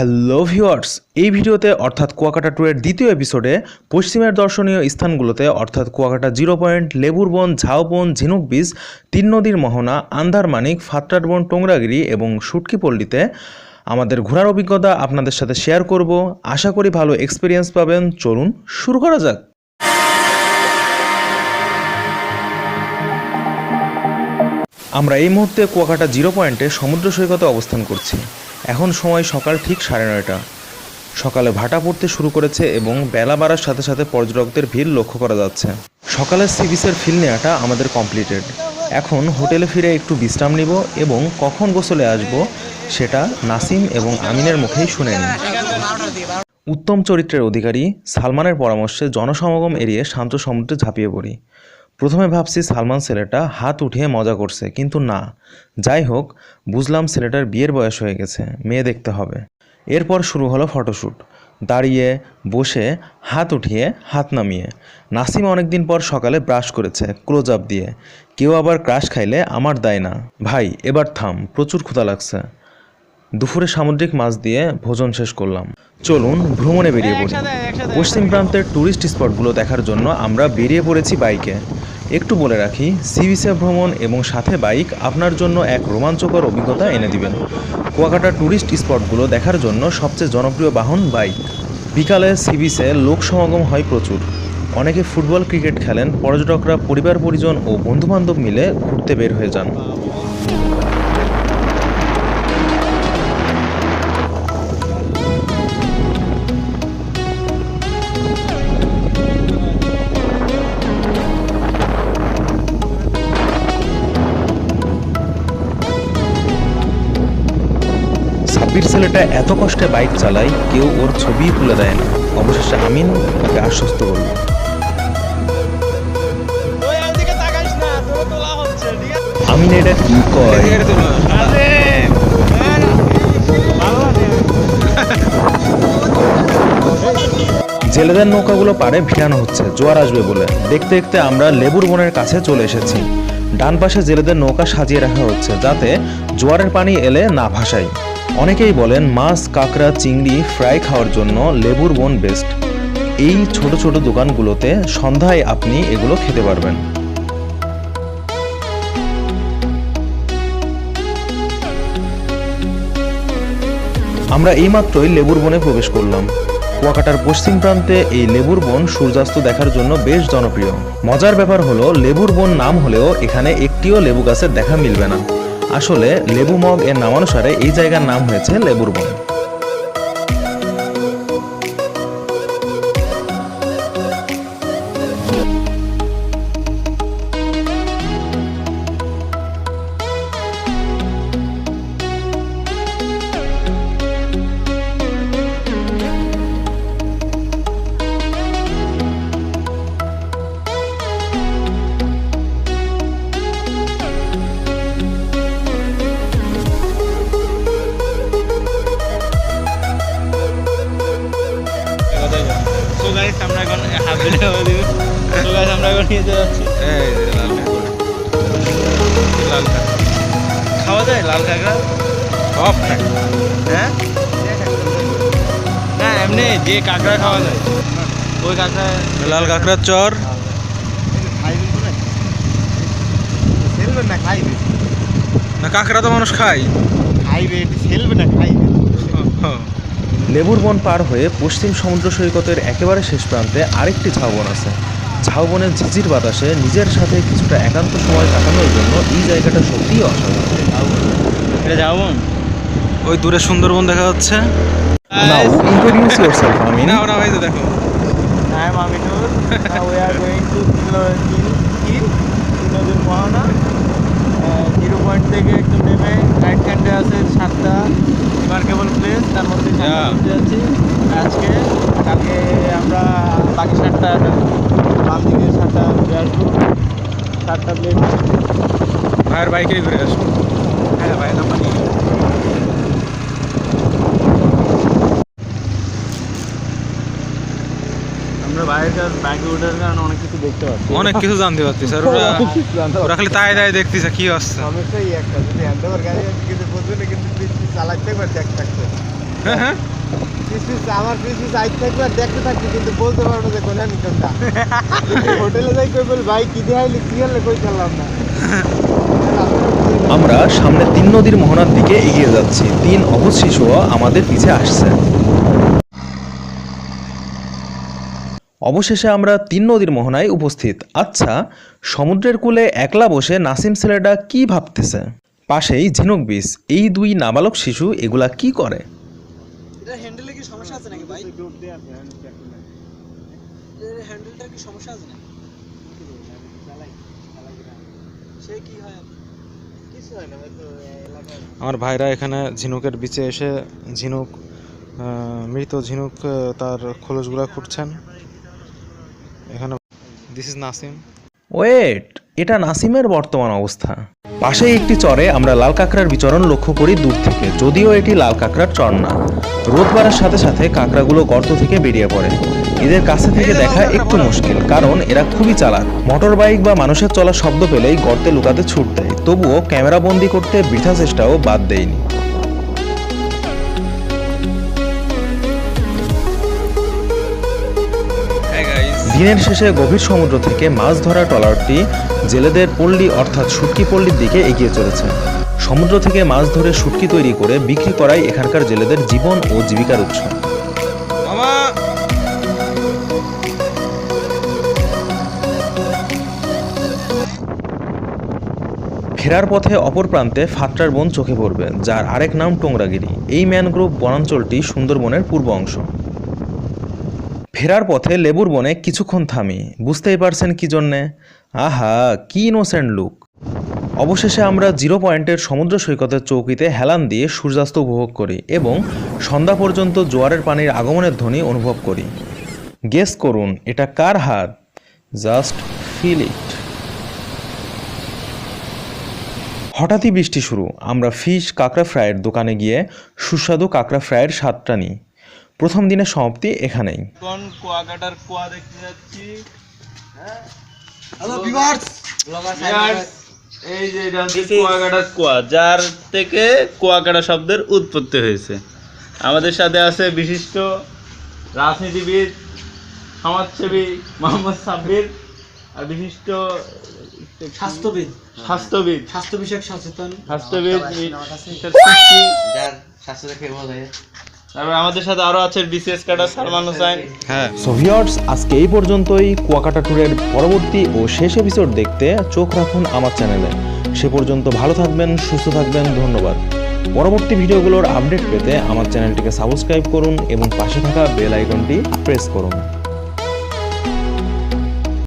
Hello viewers, এই ভিডিওতে অর্থাৎ কুয়াকাটা ট্যুরের দ্বিতীয় এপিসোডে পশ্চিমের দর্শনীয় স্থানগুলোতে অর্থাৎ কুয়াকাটা জিরো পয়েন্ট লেবুর বন ঝাউবন, ঝিনুক বীজ তিন নদীর মোহনা, আন্ধারমানিক ফাত্রার বন টোংরাগিরি এবং সুটকি পল্লীতে আমাদের ঘোরার অভিজ্ঞতা আপনাদের সাথে শেয়ার করব। আশা করি ভালো এক্সপিরিয়েন্স পাবেন। চলুন শুরু করা যাক। আমরা এই মুহূর্তে কুয়াকাটা জিরো পয়েন্টে সমুদ্র সৈকতে অবস্থান করছি। এখন সময় সকাল ঠিক সাড়ে নয়টা। সকালে ভাটা পড়তে শুরু করেছে এবং বেলা বাড়ার সাথে সাথে পর্যটকদের ভিড় লক্ষ্য করা যাচ্ছে। সকালের সি বিচের ফিল নেওয়াটা আমাদের কমপ্লিটেড। এখন হোটেলে ফিরে একটু বিশ্রাম নিব এবং কখন গোসলে আসব সেটা নাসিম এবং আমিনের মুখেই শুনে নিই। উত্তম চরিত্রের অধিকারী সালমানের পরামর্শে জনসমাগম এড়িয়ে শান্ত সমুদ্রে ঝাঁপিয়ে পড়ি। প্রথমে ভাবছি সালমান ছেলেটা হাত উঠিয়ে মজা করছে কিন্তু না। যাই হোক বুঝলাম ছেলেটার বিয়ের বয়স হয়ে গেছে মেয়ে দেখতে হবে। এরপর শুরু হলো ফটোশ্যুট দাঁড়িয়ে বসে হাত উঠিয়ে হাত নামিয়ে। নাসিম অনেকদিন পর সকালে ব্রাশ করেছে ক্লোজ আপ দিয়ে। কেউ আবার ক্রাশ খাইলে আমার দায় না। ভাই এবার থাম প্রচুর ক্ষুধা লাগছে। দুপুরে সামুদ্রিক মাছ দিয়ে ভোজন শেষ করলাম। চলুন ভ্রমণে বেরিয়ে পড়ি। পশ্চিম প্রান্তের ট্যুরিস্ট স্পটগুলো দেখার জন্য আমরা বেরিয়ে পড়েছি বাইকে একটু বলে রাখি সি ভ্রমণ এবং সাথে বাইক আপনার জন্য এক রোমাঞ্চকর অভিজ্ঞতা এনে দিবেন। কুয়াকাটা ট্যুরিস্ট স্পটগুলো দেখার জন্য সবচেয়ে জনপ্রিয় বাহন বাইক। বিকালে সি বিচে লোক সমাগম হয় প্রচুর। অনেকে ফুটবল, ক্রিকেট খেলেন, পর্যটকরা পরিবার, পরিজন ও বন্ধুবান্ধব মিলে ঘুরতে বের হয়ে যান। ছেলেটা এত কষ্টে বাইক চালায়, কেউ ওর ছবি তুলে দেয় না। অবশেষে আমিন ওকে আশ্বস্ত করল। আমিন এটা কি জেলেদের নৌকাগুলো পারে ভিড়ানো হচ্ছে, জোয়ার আসবে বলে। দেখতে দেখতে আমরা লেবুর বনের কাছে চলে এসেছি। ডান পাশে জেলেদের নৌকা সাজিয়ে রাখা হচ্ছে, যাতে জোয়ারের পানি এলে না ভাসায়। অনেকেই বলেন মাছ, কাঁকড়া, চিংড়ি, ফ্রাই খাওয়ার জন্য লেবুর বন বেস্ট এই ছোট ছোট দোকানগুলোতে সন্ধ্যায় আপনি এগুলো খেতে পারবেন। আমরা এইমাত্রই লেবুর বনে প্রবেশ করলাম। কুয়াকাটার পশ্চিম প্রান্তে এই লেবুর বন সূর্যাস্ত দেখার জন্য বেশ জনপ্রিয়। মজার ব্যাপার হলো, লেবুর বন নাম হলেও এখানে একটিও লেবু গাছের দেখা মিলবে না। আসলে লেবু মগ এর নামানুসারে এই জায়গার নাম হয়েছে লেবুর বন। গাইস আমরা এখন হাফ বেলে দিব সো গাইস আমরা এখন নিয়ে যাচ্ছি। এই লাল খাওয়া। যায়? লাল কাঁকড়া সব হ্যাঁ? না এমনি যে কাঁকড়া খাওয়া যায়। ওই কাঁকড়া লাল কাঁকড়ার চর। না খাইবে। না কাঁকড়া তো মানুষ খায়। খাইবে না খাইবে। লেবুর বন পার হয়ে পশ্চিম সমুদ্র সৈকতের একেবারে শেষ প্রান্তে আরেকটি ঝাউবন আছে ঝাউবনের ঝিঝির বাতাসে নিজের সাথে কিছুটা একান্ত সময় কাটানোর জন্য এই জায়গাটা সত্যিই অসাধারণ এটা যাব ওই দূরে সুন্দরবন দেখা যাচ্ছে নাও ইন্ট্রোডিউস ইয়োরসেলফ না ওরা ভাই to Kil, নদীর মোহনা জিরো পয়েন্ট থেকে একদম নেমে রাইট হ্যান্ডে আছে সাতটা রিমার্কেবল প্লেস তার মধ্যে যাচ্ছি আজকে কালকে আমরা বাকি সাতটা বাম দিকে সাতটা ঘুরে আসব। সাতটা প্লেস ভাইয়ের বাইকেই ঘুরে আসব। হ্যাঁ ভাইয়ের নাম্বার নিয়ে। আমরা বাইরের কাজ বাইকে ওঠার কারণে অনেক কিছু দেখতে পাচ্ছি। অনেক কিছু জানতে পারছি স্যার। ওরা ওরা খালি তাই তাই দেখতেছে কি হচ্ছে সমস্যাই একটা যদি হ্যান্ড ওভার গাড়ি কিন্তু বুঝবে না কিন্তু চালাতে পারছে একটা হ্যাঁ হ্যাঁ। পিস পিস আমার পিস পিস আইতে থাকবে আর দেখতে থাকবি কিন্তু বলতে পারব না যে কোন আমি কোনটা। হোটেলে যাই কই বল ভাই কি দেখাইলি কি হলে কই খেললাম না। আমরা সামনে তিন নদীর মোহনার দিকে এগিয়ে যাচ্ছি। তিন অবুজ শিশুও আমাদের পিছে আসছে। অবশেষে আমরা তিন নদীর মোহনায় উপস্থিত। আচ্ছা সমুদ্রের কূলে একলা বসে নাসিম ছেলেটা কি ভাবতেছে? পাশেই ঝিনুক বিচ এই দুই নাবালক শিশু এগুলা কি করে? হ্যান্ডেলে কি সমস্যা আছে নাকি ভাই? হ্যান্ডেলটার কি সমস্যা আছে নাকি? সে কি হয়? আপনার? কিছু না হয়তো এলাকায় আমার ভাইরা এখানে ঝিনুকের বিচে এসে ঝিনুক মৃত ঝিনুক তার খোলসগুলা খুঁটছেন দিস ইজ নাসিম ওয়েট এটা নাসিমের বর্তমান অবস্থা। পাশেই একটি চরে আমরা লাল কাঁকড়ার বিচরণ লক্ষ্য করি দূর থেকে যদিও এটি লাল কাঁকড়ার চর না। রোদ বাড়ার সাথে সাথে কাঁকড়াগুলো গর্ত থেকে বেরিয়ে পড়ে। এদের কাছে থেকে দেখা একটু মুশকিল কারণ এরা খুবই চালাক। মোটর বাইক বা মানুষের চলা শব্দ পেলেই গর্তে লুকাতে ছুট দেয় তবুও ক্যামেরা বন্দি করতে বৃথা চেষ্টাও বাদ দেয়নি। দিনের শেষে গভীর সমুদ্র থেকে মাছ ধরা ট্রলারটি জেলেদের পল্লী অর্থাৎ শুটকি পল্লীর দিকে এগিয়ে চলেছে। সমুদ্র থেকে মাছ ধরে শুটকি তৈরি করে বিক্রি করাই এখানকার জেলেদের জীবন ও জীবিকার উৎস। ফেরার পথে অপর প্রান্তে ফাত্রার বন চোখে পড়বে যার আরেক নাম টোংরাগিরি। এই ম্যানগ্রোভ বনাঞ্চলটি সুন্দরবনের পূর্ব অংশ। ফেরার পথে লেবুর বনে কিছুক্ষণ থামি। বুঝতেই পারছেন কি জন্যে? আহা, কি ইনোসেন্ট লুক। অবশেষে আমরা জিরো পয়েন্টের সমুদ্র সৈকতের চৌকিতে হেলান দিয়ে সূর্যাস্ত উপভোগ করি এবং সন্ধ্যা পর্যন্ত জোয়ারের পানির আগমনের ধ্বনি অনুভব করি। গেস করুন, এটা কার হাত? Just feel it. হঠাৎই বৃষ্টি শুরু। আমরা ফিশ কাঁকড়া ফ্রাইয়ের দোকানে গিয়ে সুস্বাদু কাঁকড়া ফ্রাইয়ের স্বাদটা নিই। প্রথম দিনের সমাপ্তি এখানেই। কোন কুয়াকাটার কুয়া দেখতে যাচ্ছি। হ্যালো ভিউয়ার্স এই যে এটা হচ্ছে কুয়াকাটার কুয়া যার থেকে কুয়াকাটা শব্দের উৎপত্তি হয়েছে। আমাদের সাথে আছে বিশিষ্ট রাজনীতিবিদ সমাজসেবী মোহাম্মদ সাব্বির আর বিশিষ্ট স্বাস্থ্যবিদ। স্বাস্থ্যবিদ। স্বাস্থ্য বিষয়ক সচেতন। স্বাস্থ্যবিদ মিস্টার সিদ্দিকী। তারপর আমাদের সাথে আরও আছে বিসিএস ক্যাডার সালমান হোসেন। হ্যাঁ। সো ভিউয়ার্স আজকে এই পর্যন্তই। কুয়াকাটা ট্যুরের পরবর্তী ও শেষ এপিসোড দেখতে চোখ রাখুন আমার চ্যানেলে সে পর্যন্ত ভালো থাকবেন সুস্থ থাকবেন ধন্যবাদ। পরবর্তী ভিডিওগুলোর আপডেট পেতে আমার চ্যানেলটিকে সাবস্ক্রাইব করুন এবং পাশে থাকা বেল আইকনটি প্রেস করুন।